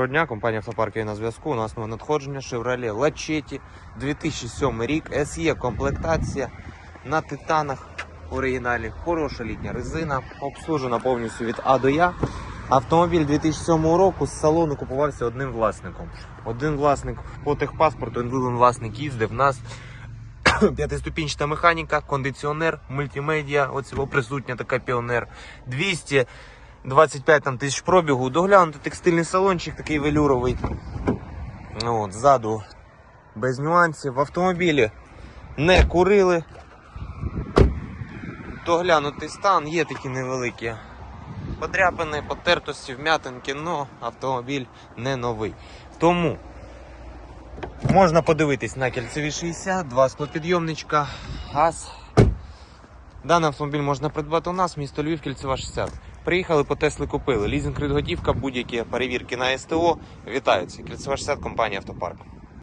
Доброго дня, компанія Автопарк є на зв'язку. У нас нове надходження Chevrolet Lachetti 2007 рік, SE комплектація на титанах оригіналі, хороша літня резина, обслужена повністю від А до Я. Автомобіль 2007 року з салону купувався одним власником. Один власник по техпаспорту, один власник їздив. У нас п'ятиступінчата механіка, кондиціонер, мультимедіа, оце присутня така піонер. 200 25 там, тисяч пробігу, доглянути текстильний салончик такий велюровий. Ну, От, ззаду без нюансів. В автомобілі не курили. Доглянутий стан, є такі невеликі подряпини, потертості, вм'ятинки, але автомобіль не новий. Тому можна подивитись на кільцеві 60, два склопідйомничка, газ. Даний автомобіль можна придбати у нас, місто Львів, кільцева 60. Приїхали по Тесли купили. Лізинг кредитготівка, будь-які перевірки на СТО. Вітаються. Кільцева 60, компанія Автопарк.